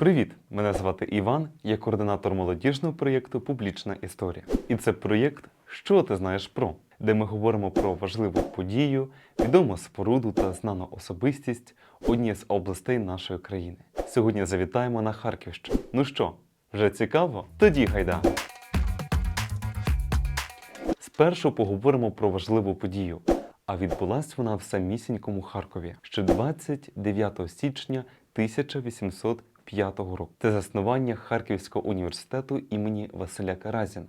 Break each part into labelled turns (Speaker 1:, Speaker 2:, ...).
Speaker 1: Привіт! Мене звати Іван, я координатор молодіжного проєкту Публічна історія. І це проєкт Що ти знаєш про, де ми говоримо про важливу подію, відому споруду та знану особистість однієї з областей нашої країни. Сьогодні завітаємо на Харківщину. Ну що, вже цікаво? Тоді гайда! Спершу поговоримо про важливу подію. А відбулась вона в самісінькому Харкові ще 29 січня 1805 року. Це заснування Харківського університету імені Василя Каразіна,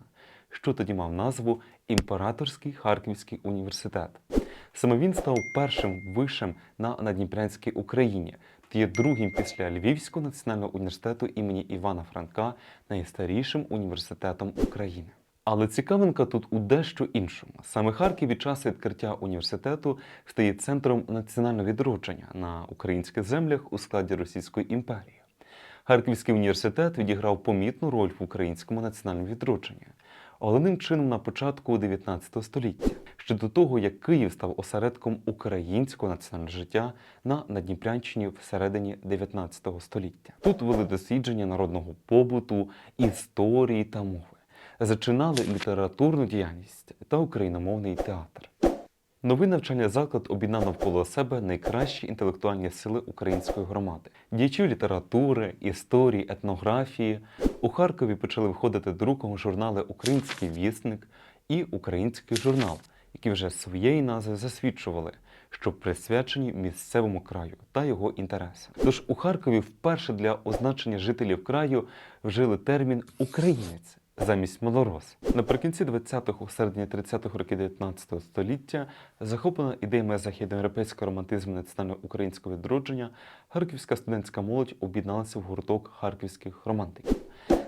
Speaker 1: що тоді мав назву Імператорський Харківський університет. Саме він став першим вишем на Надніпрянській Україні та є другим після Львівського національного університету імені Івана Франка найстарішим університетом України. Але цікавинка тут у дещо іншому. Саме Харків від часу відкриття університету стає центром національного відродження на українських землях у складі Російської імперії. Харківський університет відіграв помітну роль в українському національному відродженні, головним чином на початку 19 століття, ще до того, як Київ став осередком українського національного життя на Надніпрянщині всередині 19 століття. Тут вели дослідження народного побуту, історії та мови зачинали літературну діяльність та україномовний театр. Новий навчальний заклад об'єднав навколо себе найкращі інтелектуальні сили української громади. Діячі літератури, історії, етнографії у Харкові почали виходити друком журнали Український вісник і Український журнал, які вже своєї назви засвідчували, що присвячені місцевому краю та його інтересам. Тож у Харкові вперше для означення жителів краю вжили термін українець замість малорос. Наприкінці 20-х, у середині 30-х років 19 століття, захоплена ідеями західноєвропейського романтизму національно українського відродження, харківська студентська молодь об'єдналася в гурток харківських романтиків.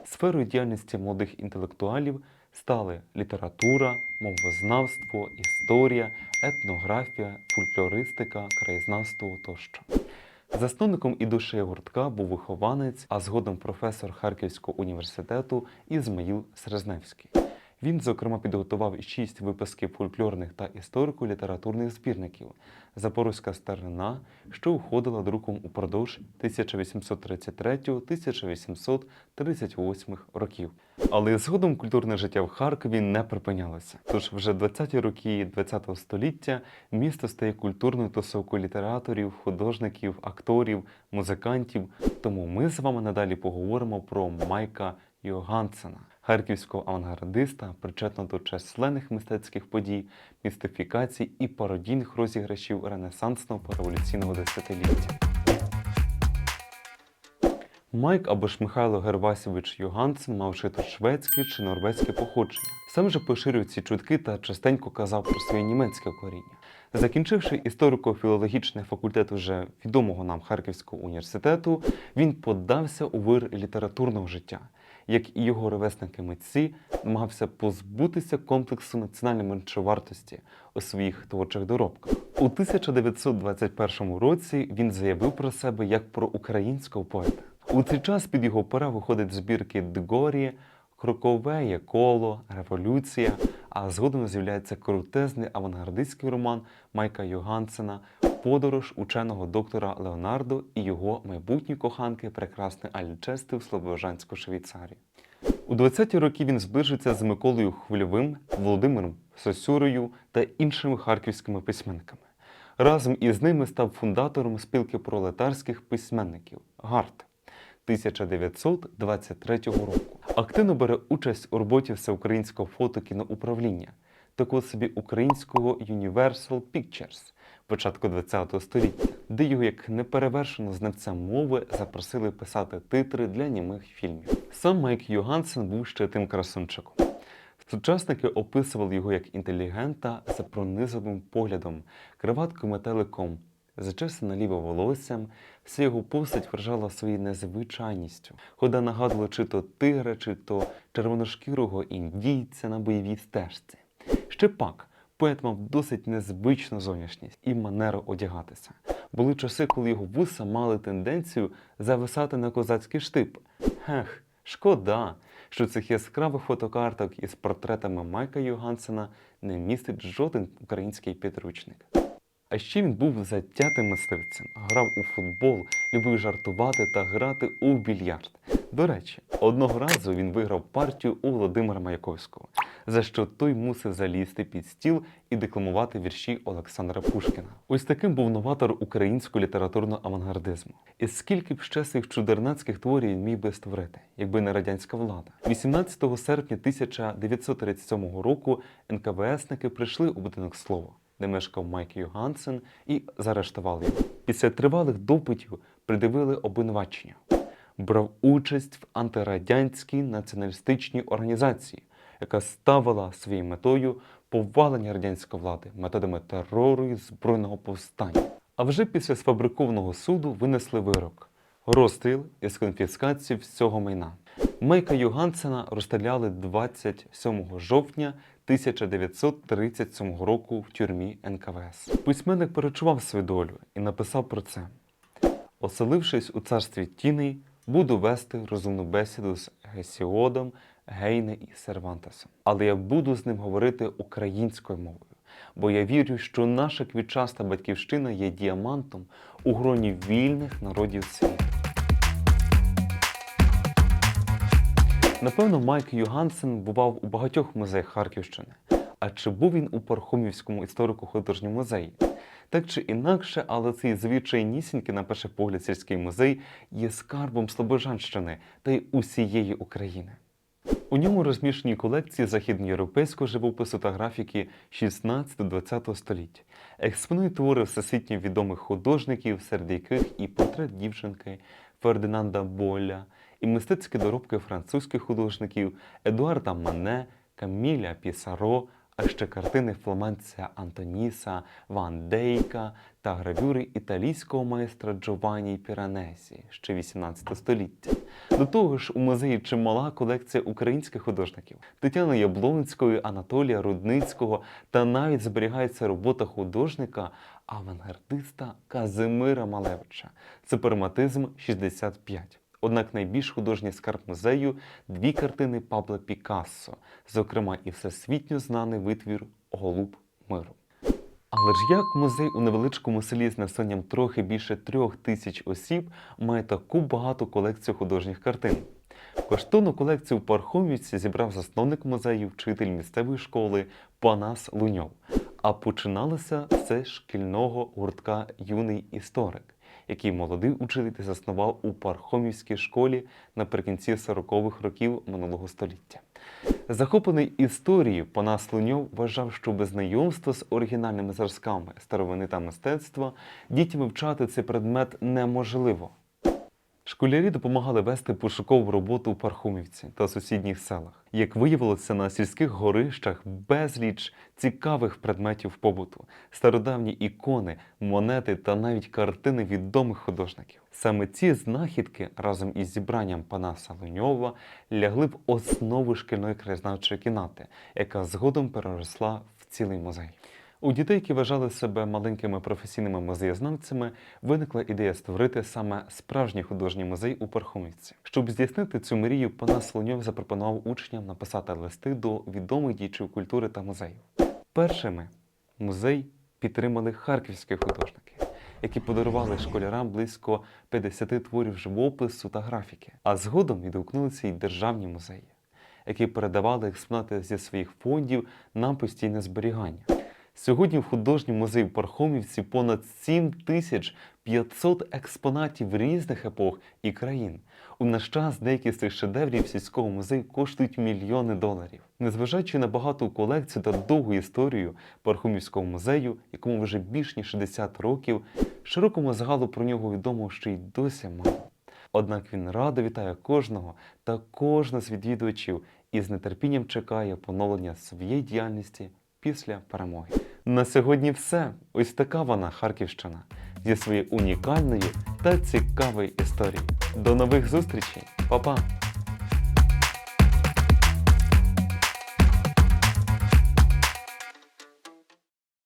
Speaker 1: Сферою діяльності молодих інтелектуалів стали література, мовознавство, історія, етнографія, фольклористика, краєзнавство тощо. Засновником і душею гуртка був вихованець, а згодом професор Харківського університету Ізмаїл Серезневський. Він, зокрема, підготував шість випусків фольклорних та історико-літературних збірників Запорозька старина, що уходила друком упродовж 1833-1838 років. Але згодом культурне життя в Харкові не припинялося. Тож вже 20-ті роки ХХ століття місто стає культурною тусовкою літераторів, художників, акторів, музикантів. Тому ми з вами надалі поговоримо про Майка Йогансена, харківського авангардиста, причетного до численних мистецьких подій, містифікацій і пародійних розіграшів ренесансного пореволюційного десятиліття. Майк або ж Михайло Гервасівич Йогансен мав чи то шведське чи норвезьке походження. Сам же поширював ці чутки та частенько казав про своє німецьке коріння. Закінчивши історико-філологічний факультет уже відомого нам Харківського університету, він подався у вир літературного життя. Як і його ровесники митці, намагався позбутися комплексу національної меншовартості у своїх творчих доробках. У 1921 році він заявив про себе як про українського поета. У цей час під його пера виходить збірки Дгорі, Кроковеє коло, Революція, а згодом з'являється крутезний авангардистський роман Майка Йогансена Подорож ученого доктора Леонардо і його майбутньої коханки прекрасної Альчести в Слобожанську Швейцарію. У 20-ті роки він зближиться з Миколою Хвильовим, Володимиром Сосюрою та іншими харківськими письменниками. Разом із ними став фундатором спілки пролетарських письменників ГАРТ 1923 року. Активно бере участь у роботі всеукраїнського фотокіноуправління, такого собі українського Universal Pictures початку ХХ століття, де його як неперевершеного знавця мови запросили писати титри для німих фільмів. Сам Майк Йогансен був ще тим красунчиком. Сучасники описували його як інтелігента за пронизливим поглядом, криваткою метеликом, зачесане ліве волоссям, вся його постать вражала своєю незвичайністю. Хода нагадувала чи то тигра, чи то червоношкірого індійця на бойовій стежці. Ще пак, поет мав досить незвичну зовнішність і манеру одягатися. Були часи, коли його вуса мали тенденцію зависати на козацький штип. Ех, шкода, що цих яскравих фотокарток із портретами Майка Йогансена не містить жоден український підручник. А ще він був затятим мисливцем, грав у футбол, любив жартувати та грати у більярд. До речі, одного разу він виграв партію у Володимира Маяковського, за що той мусив залізти під стіл і декламувати вірші Олександра Пушкіна. Ось таким був новатор українського літературного авангардизму. І скільки б ще своїх чудернацьких творів міг би створити, якби не радянська влада. 18 серпня 1937 року НКВСники прийшли у будинок слово, де мешкав Майк Йогансен, і заарештували його. Після тривалих допитів придивили обвинувачення. Брав участь в антирадянській націоналістичній організації, яка ставила своєю метою повалення радянської влади методами терору і збройного повстання. А вже після сфабрикованого суду винесли вирок розстріл із конфіскації всього майна. Майка Югансена розстріляли 27 жовтня 1937 року в тюрмі НКВС. Письменник перечував свою долю і написав про це. Оселившись у царстві тіней, буду вести розумну бесіду з Гесіодом, Гейне і Сервантесом. Але я буду з ним говорити українською мовою, бо я вірю, що наша квітчаста батьківщина є діамантом у гроні вільних народів світу. Напевно, Майк Югансен бував у багатьох музеях Харківщини. А чи був він у Пархомівському історико-художньому музеї? Так чи інакше, але цей звичайнісінький, на перший погляд, сільський музей є скарбом Слобожанщини та й усієї України. У ньому розміщені колекції західноєвропейського живопису та графіки 16-20 століття, Експонує твори всесвітньо відомих художників, серед яких і портрет дівчинки Фердинанда Боля, і мистецькі доробки французьких художників Едуарда Мане, Каміля Пісаро, а ще картини фламандця Антоніса, Ван Дейка та гравюри італійського майстра Джованні Піранесі ще 18 століття. До того ж, у музеї чимала колекція українських художників Тетяни Яблонської, Анатолія Рудницького та навіть зберігається робота художника авангардиста Казимира Малевича. Це перматизм 65. Однак найбільш художній скарб музею дві картини Пабло Пікассо, зокрема і всесвітньо знаний витвір Голуб миру. Але ж як музей у невеличкому селі з населенням трохи більше трьох тисяч осіб має таку багату колекцію художніх картин? Коштовну колекцію в Пархомівці зібрав засновник музею, вчитель місцевої школи Панас Луньов. А починалося все шкільного гуртка Юний історик, який молодий учитель заснував у Пархомівській школі наприкінці 40-х років минулого століття. Захоплений історією, Панас Луньов вважав, що без знайомства з оригінальними зразками старовини та мистецтва дітям вивчати цей предмет неможливо. Школярі допомагали вести пошукову роботу у Пархумівці та сусідніх селах. Як виявилося, на сільських горищах безліч цікавих предметів побуту, стародавні ікони, монети та навіть картини відомих художників. Саме ці знахідки разом із зібранням Панаса Луньова лягли в основу шкільної краєзнавчої кімнати, яка згодом переросла в цілий музей. У дітей, які вважали себе маленькими професійними музеєзнавцями, виникла ідея створити саме справжній художній музей у Пархомівці. Щоб здійснити цю мрію, Панас Луньов запропонував учням написати листи до відомих діячів культури та музеїв. Першими музей підтримали харківські художники, які подарували школярам близько 50 творів живопису та графіки. А згодом відгукнулися й державні музеї, які передавали експонати зі своїх фондів на постійне зберігання. Сьогодні в художньому музеї в Пархомівці понад 7500 експонатів різних епох і країн. У наш час деякі з цих шедеврів сільського музею коштують мільйони доларів. Незважаючи на багату колекцію та довгу історію Пархомівського музею, якому вже більш ніж 60 років, широкому загалу про нього відомо ще й досі мало. Однак він радо вітає кожного та кожного з відвідувачів і з нетерпінням чекає поновлення своєї діяльності після перемоги. На сьогодні все. Ось така вона Харківщина зі своєю унікальною та цікавою історією. До нових зустрічей, Па-па!